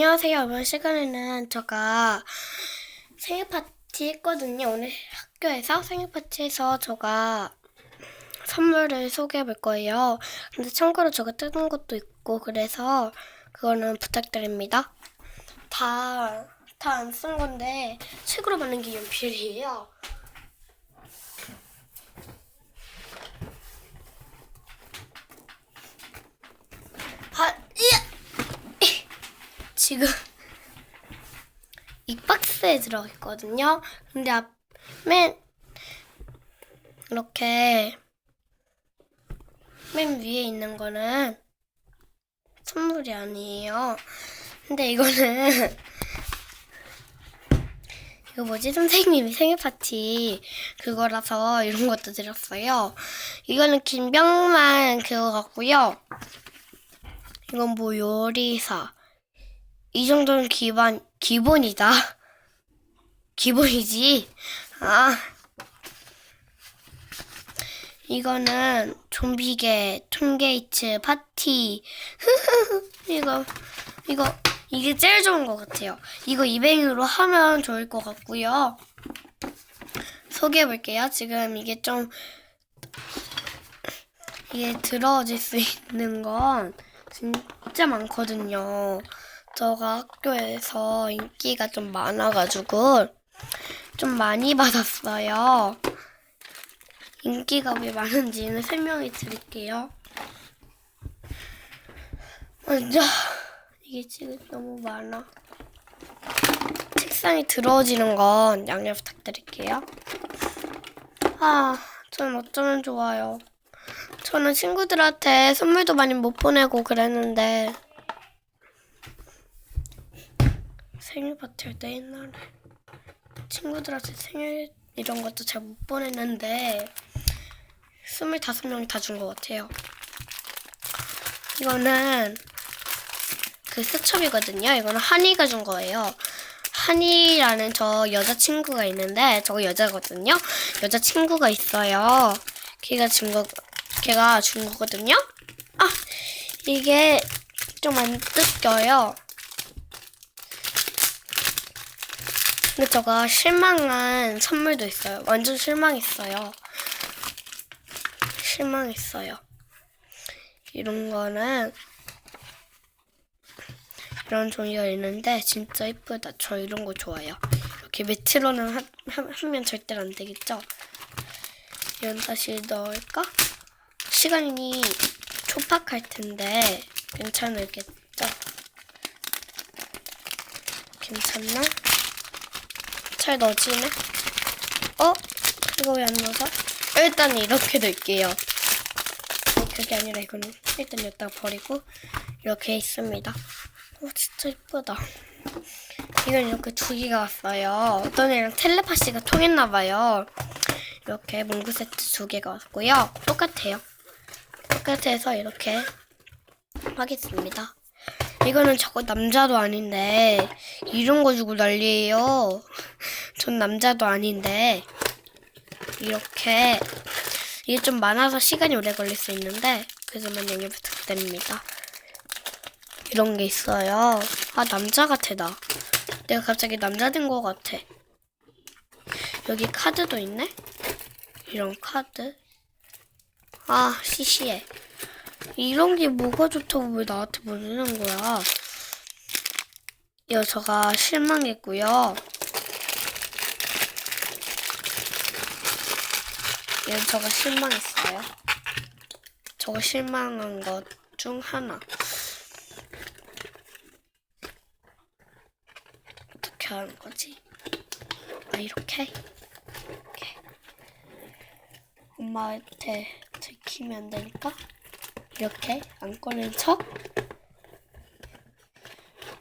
안녕하세요. 이번 시간에는 제가 생일 파티 했거든요. 오늘 학교에서 생일 파티에서 제가 선물을 소개해 볼 거예요. 근데 참고로 제가 뜯은 것도 있고 그래서 그거는 부탁드립니다. 다, 다 안 쓴 건데 책으로 만든 게 연필이에요. 아, 예! 지금 이 박스에 들어가 있거든요. 근데 앞맨 이렇게 맨 위에 있는 거는 선물이 아니에요. 근데 이거는 이거 뭐지 선생님이 생일 파티 그거라서 이런 것도 드렸어요. 이거는 김병만 그거 같고요. 이건 뭐 요리사. 이 정도는 기반, 기본이다. 기본이지. 아. 이거는 좀비계, 톰게이츠, 파티. 이거, 이거, 이게 제일 좋은 것 같아요. 이거 이뱅이로 하면 좋을 것 같고요. 소개해 볼게요. 지금 이게 좀, 이게 들어질 수 있는 건 진짜 많거든요. 저가 학교에서 인기가 좀 많아가지고 좀 많이 받았어요. 인기가 왜 많은지는 설명해 드릴게요. 먼저 이게 지금 너무 많아. 책상이 들어지는 건 양해 부탁드릴게요. 아, 전 어쩌면 좋아요. 저는 친구들한테 선물도 많이 못 보내고 그랬는데 생일 파티 할 때 옛날에 친구들한테 생일 이런 것도 잘 못 보냈는데 스물다섯 명이 다 준 것 같아요. 이거는 그 수첩이거든요. 이거는 한이가 준 거예요. 한이라는 저 여자친구가 있는데 저거 여자거든요. 여자친구가 있어요. 걔가 준 거, 걔가 준 거거든요. 아, 이게 좀 안 뜯겨요. 근데 저가 실망한 선물도 있어요. 완전 실망했어요. 실망했어요. 이런 거는 이런 종이가 있는데 진짜 이쁘다. 저 이런 거 좋아요. 이렇게 매트로는 하면 절대 안 되겠죠? 이건 다시 넣을까? 시간이 촉박할 텐데 괜찮을겠죠? 괜찮나? 잘 넣어지네? 어? 이거 왜 안 넣어져? 일단 이렇게 넣을게요. 그게 아니라 이거는 일단 여기다 버리고 이렇게 있습니다. 오 진짜 이쁘다. 이건 이렇게 두 개가 왔어요. 어떤 애랑 텔레파시가 통했나봐요. 이렇게 문구 세트 두 개가 왔고요. 똑같아요. 똑같아서 이렇게 하겠습니다. 이거는 저거 남자도 아닌데 이런 거 주고 난리예요. 전 남자도 아닌데 이렇게 이게 좀 많아서 시간이 오래 걸릴 수 있는데 그래서만 양해 부탁드립니다. 이런 게 있어요. 아 남자 같아 나. 내가 갑자기 남자 된것 같아. 여기 카드도 있네. 이런 카드. 아 시시해. 이런 게 뭐가 좋다고 왜 나한테 보내는 거야? 여저가 실망했고요. 얘 저가 실망했어요. 저거 실망한 것 중 하나. 어떻게 하는 거지? 아 이렇게? 이렇게. 엄마한테 들키면 안 되니까 이렇게 안 꺼낸 척.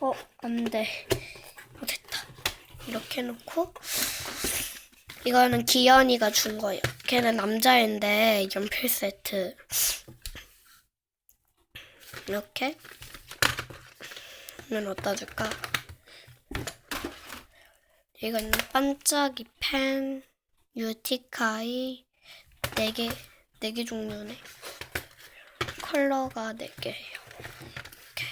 어, 안 돼. 어, 됐다. 이렇게 해놓고 이거는 기현이가 준 거예요. 걔는 남자인데 연필 세트 이렇게 는 어디다 줄까? 이거는 반짝이 펜, 유티카이 네 개, 네개 종류네. 컬러가 네 개예요. 이렇게.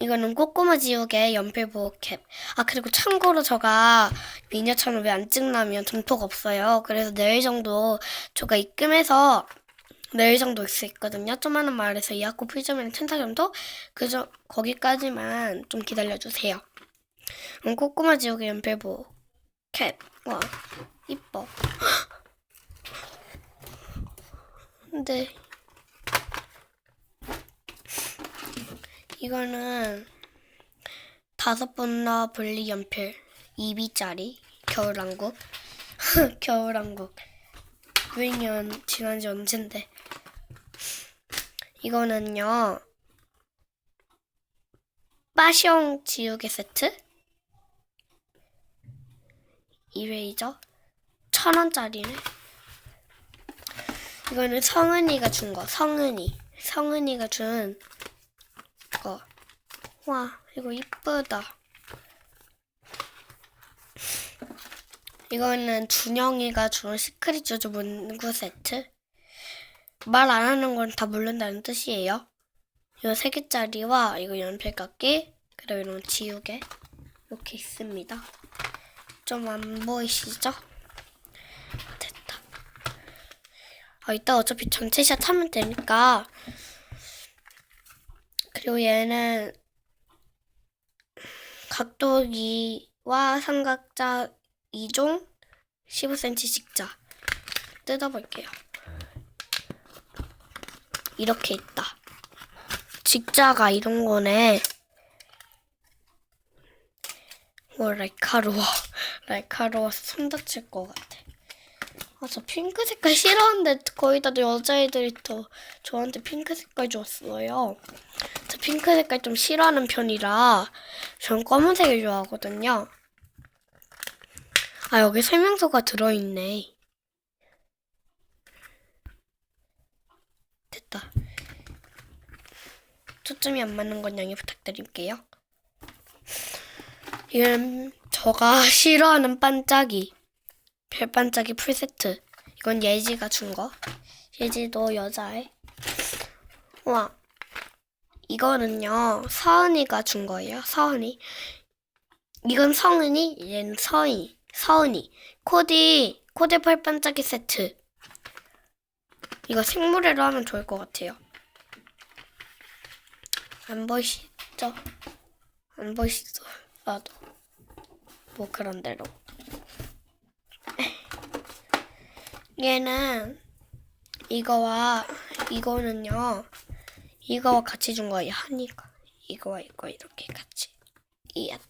이거는 꼬꼬마 지우개 연필 보호캡. 아, 그리고 참고로 제가 미니어처럼 왜안 찍냐면 점토가 없어요. 그래서 내일 정도 제가 입금해서 내일 정도 있을 수 있거든요. 조만한 마을에서 이학고 천사 점토 그저 거기까지만 좀 기다려주세요. 음, 꼬꼬마 지우개 연필 보호캡. 와, 이뻐. 근데 이거는 다섯 번나 분리 연필 2B짜리 겨울왕국. 겨울왕국. 유행년 지난 지 언젠데. 이거는요. 빠숑 지우개 세트? 이레이저 천 원짜리네 이거는 성은이가 준 거 성은이 성은이가 준 거. 와, 이거 이쁘다. 이거는 준영이가 준 시크릿 조조 문구 세트. 말 안 하는 건 다 모른다는 뜻이에요. 이거 세 개짜리와 이거 연필깎이 그리고 이런 지우개 이렇게 있습니다. 좀 안 보이시죠? 됐다. 아, 이따 어차피 전체 샷 하면 되니까 그리고 얘는 각도기와 삼각자 2종 15cm 직자 뜯어볼게요. 이렇게 있다. 직자가 이런 거네. 뭐 날카로워. 날카로워서 손 다칠 것 같아. 아, 저 핑크 색깔 싫어하는데 거의 다들 여자애들이 더 저한테 핑크 색깔 줬어요. 저 핑크 색깔 좀 싫어하는 편이라 전 검은색을 좋아하거든요. 아, 여기 설명서가 들어있네. 됐다. 초점이 안 맞는 건 양해 부탁드릴게요. 이건 저가 싫어하는 반짝이. 별반짝이 풀세트. 이건 예지가 준 거. 예지도 여자애. 와. 이거는요, 서은이가 준 거예요. 서은이. 이건 성은이, 얘는 서은이. 서은이. 코디, 코디 팔반짝이 세트. 이거 생물회로 하면 좋을 것 같아요. 안 보이시죠? 안 보이시죠? 나도. 뭐 그런 대로. 얘는 이거와 이거는요. 이거와 같이 준 거예요. 한이가 이거와 이거 이렇게 같이 이야트.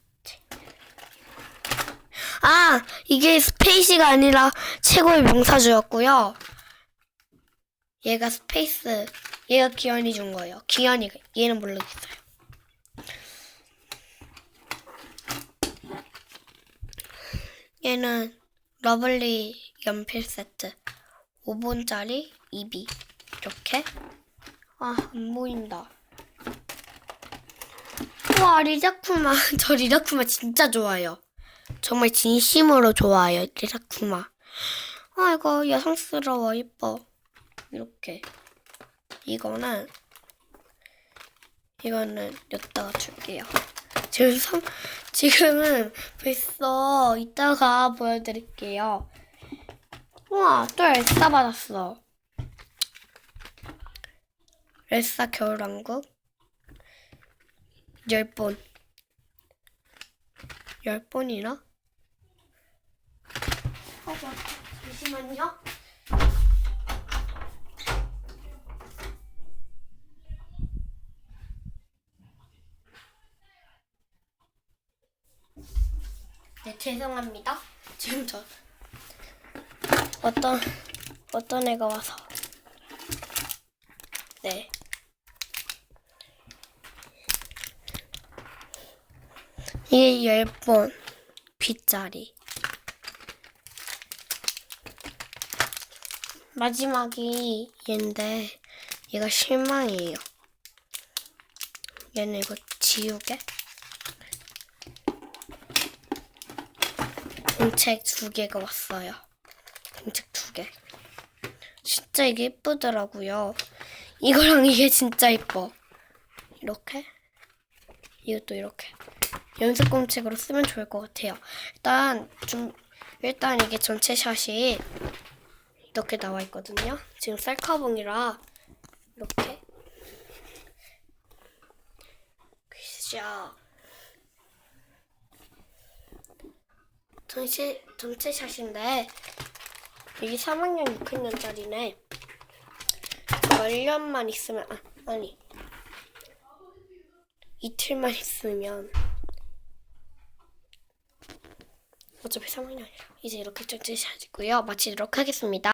아 이게 스페이시가 아니라 최고의 명사주였고요. 얘가 스페이스. 얘가 기현이 준 거예요. 기현이가 얘는 모르겠어요. 얘는 러블리 연필 세트. 5분짜리 2B 이렇게. 아 안 보인다. 와 리자쿠마. 저 리자쿠마 진짜 좋아요. 정말 진심으로 좋아요 리자쿠마. 아 이거 여성스러워 이뻐. 이렇게. 이거는 이거는 여기다가 줄게요. 지금 선, 지금은 벌써 이따가 보여드릴게요. 우와, 또 엘사 받았어. 엘사 겨울왕국. 열 번. 열 번이나? 어, 잠시만요. 네, 죄송합니다. 지금 저 어떤 어떤 애가 와서 네. 이게 열 번 빗자리. 마지막이 얘인데 얘가 실망이에요. 얘는 이거 지우개. 공책 두 개가 왔어요. 진짜 이게 예쁘더라고요. 이거랑 이게 진짜 예뻐. 이렇게 이것도 이렇게 연습 공책으로 쓰면 좋을 것 같아요. 일단 좀 일단 이게 전체 샷이 이렇게 나와 있거든요. 지금 셀카봉이라 이렇게 굿샷 전체 전체 샷인데 이게 3학년 6학년짜리네. 1년만 있으면 아, 아니 이틀만 있으면 어차피 3학년이라 이제 이렇게 샷이고요. 마치도록 하겠습니다.